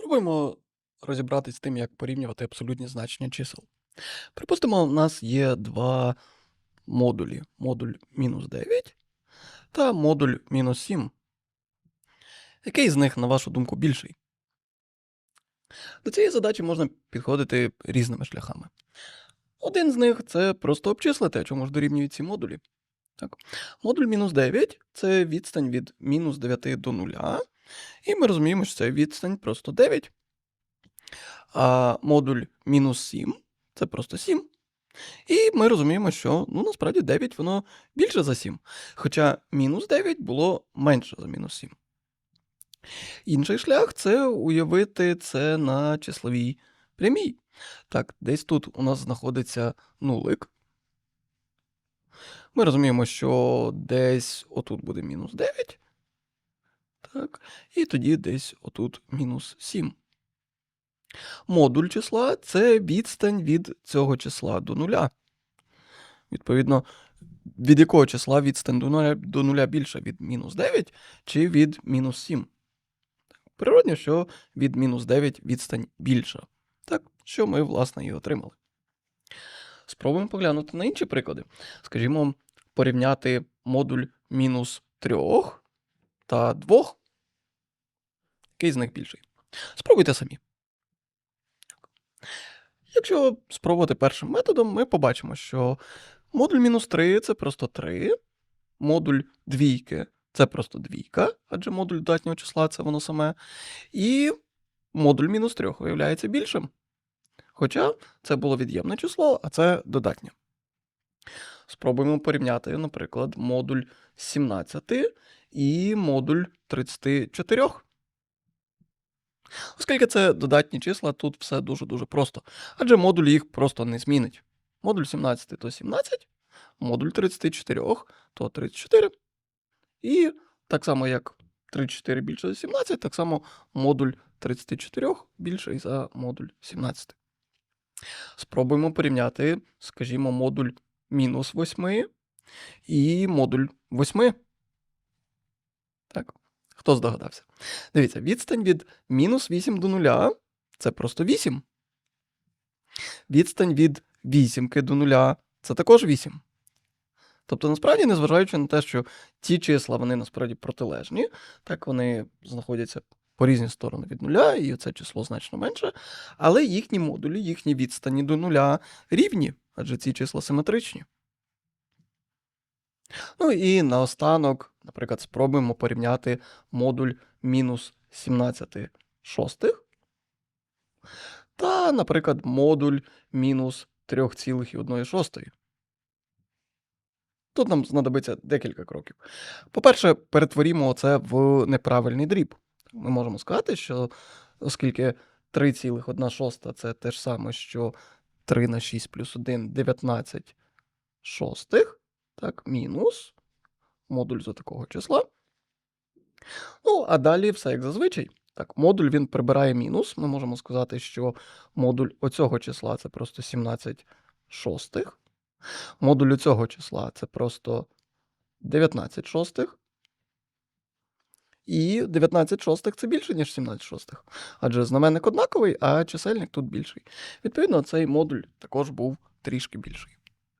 Спробуємо розібратись з тим, як порівнювати абсолютні значення чисел. Припустимо, у нас є два модулі: модуль мінус 9 та модуль мінус 7. Який з них, на вашу думку, більший? До цієї задачі можна підходити різними шляхами. Один з них це просто обчислити, чому ж дорівнюють ці модулі. Так. Модуль мінус 9 це відстань від мінус 9 до 0, і ми розуміємо, що це відстань просто 9. А модуль мінус 7 це просто 7. І ми розуміємо, що ну, насправді 9 воно більше за 7. Хоча мінус 9 було менше за мінус 7. Інший шлях це уявити це на числовій прямій. Так, десь тут у нас знаходиться нулик. Ми розуміємо, що десь отут буде мінус 9. Так, і тоді десь отут мінус 7. Модуль числа це відстань від цього числа до нуля. Відповідно, від якого числа відстань до нуля, до нуля більша від мінус 9 чи від мінус 7. Природно, що від мінус 9 відстань більша. Так, що ми, власне, і отримали. Спробуємо поглянути на інші приклади. Скажімо, порівняти модуль мінус 3 та 2. Який з них більший? Спробуйте самі. Якщо спробувати першим методом, ми побачимо, що модуль мінус 3 це просто 3, модуль двійки це просто двійка, адже модуль додатнього числа це воно саме. І модуль мінус 3 виявляється більшим. Хоча це було від'ємне число, а це додатнє. Спробуємо порівняти, наприклад, модуль 17 і модуль 34. Оскільки це додатні числа, тут все дуже-дуже просто. Адже модуль їх просто не змінить. Модуль 17 то 17, модуль 34 то 34. І так само, як 34 більше за 17, так само модуль 34 більший за модуль 17. Спробуємо порівняти, скажімо, модуль мінус 8 і модуль 8. Так, хто здогадався? Дивіться, відстань від мінус 8 до 0 це просто 8. Відстань від 8 до 0 це також 8. Тобто, насправді, незважаючи на те, що ті числа, вони насправді протилежні, так вони знаходяться по різні сторони від нуля, і це число значно менше, але їхні модулі, їхні відстані до нуля рівні, адже ці числа симетричні. Ну і наостанок, наприклад, спробуємо порівняти модуль мінус 17 шостих та, наприклад, модуль мінус 3,1 шостої. Тут нам знадобиться декілька кроків. По-перше, перетворімо це в неправильний дріб. Ми можемо сказати, що оскільки 3,1 шоста це те ж саме, що 3 на 6 плюс 1 19 шостих, так, мінус модуль за такого числа. Ну, а далі все як зазвичай. Так, модуль він прибирає мінус. Ми можемо сказати, що модуль оцього числа це просто 17 шостих. Модуль цього числа це просто 19 шостих. І 19 шостих це більше, ніж 17 шостих. Адже знаменник однаковий, а чисельник тут більший. Відповідно, цей модуль також був трішки більший.